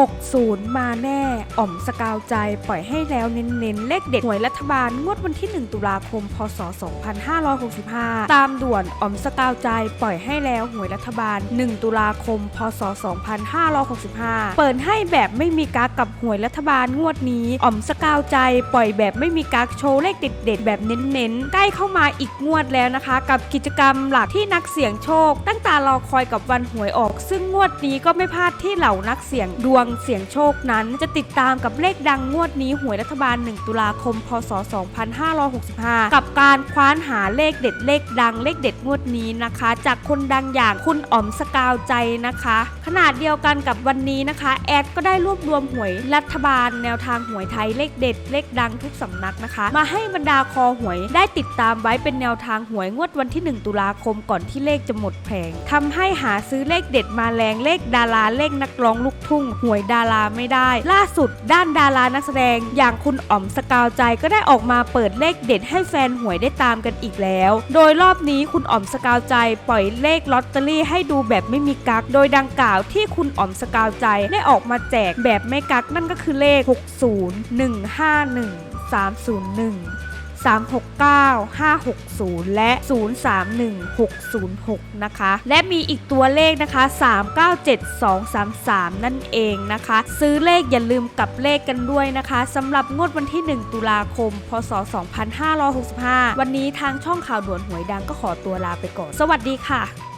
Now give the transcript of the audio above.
60 มาแน่ อ่อมสกาวใจปล่อยให้แล้วเน้นๆ เลขเด็ดหวยรัฐบาล งวดวันที่ 1 ตุลาคม พศ 2565 ตามด่วนอ่อมสกาวใจปล่อยให้แล้วหวยรัฐบาล 1 ตุลาคม พศ 2565 เปิดให้แบบไม่มีกักกับหวยรัฐบาลงวดนี้ อ่อมสกาวใจปล่อยแบบไม่มีกักโชว์เลขเด็ดๆ แบบเน้นๆ ใกล้เข้ามาอีกงวดแล้วนะคะ กับกิจกรรมหลักที่นักเสี่ยงโชค ตั้งตารอคอยกับวันหวยออก ซึ่งงวดนี้ก็ไม่พลาดที่เหล่านักเสี่ยงดวงเสี่ยงโชคนั้นจะติดตามกับเลขดังงวดนี้หวยรัฐบาล 1 ตุลาคม พศ 2565 กับการคว้านหาเลขเด็ดเลขดังเลขเด็ดงวดนี้นะคะ จากคนดังอย่างคุณอ๋อมสกาวใจนะคะ ขนาดเดียวกันกับวันนี้นะคะ แอดก็ได้รวบรวมหวยรัฐบาล แนวทางหวยไทยเลขเด็ด เลขดังทุกสำนักนะคะ มาให้บรรดาคอหวยได้ติดตามไว้เป็นแนวทางหวยงวดวันที่ 1 ตุลาคมก่อนที่เลขจะหมดแผงทำให้หาซื้อเลขเด็ดมาแรงเลขดาราเลขนักร้องลูกทุ่งหวยดาราไม่ได้ ล่าสุดด้านดารานักแสดงอย่างคุณอ๋อมสกาวใจก็ได้ออกมาเปิดเลขเด็ดให้แฟนหวยได้ตามกันอีกแล้ว โดยรอบนี้คุณอ๋อมสกาวใจปล่อยเลขลอตเตอรี่ให้ดูแบบไม่มีกัก โดยดังกล่าวที่คุณอ๋อมสกาวใจได้ออกมาแจกแบบไม่กักนั่นก็คือเลข 60 151 301 369 560 และ 031606 นะคะ และมีอีกตัวเลขนะคะ 397233 นั่นเองนะคะ ซื้อเลขอย่าลืมกลับเลขกันด้วยนะคะสำหรับงวดวันที่ 1 ตุลาคม พศ 2565 วันนี้ทางช่องข่าวด่วนหวยดังก็ขอตัวลาไปก่อน สวัสดีค่ะ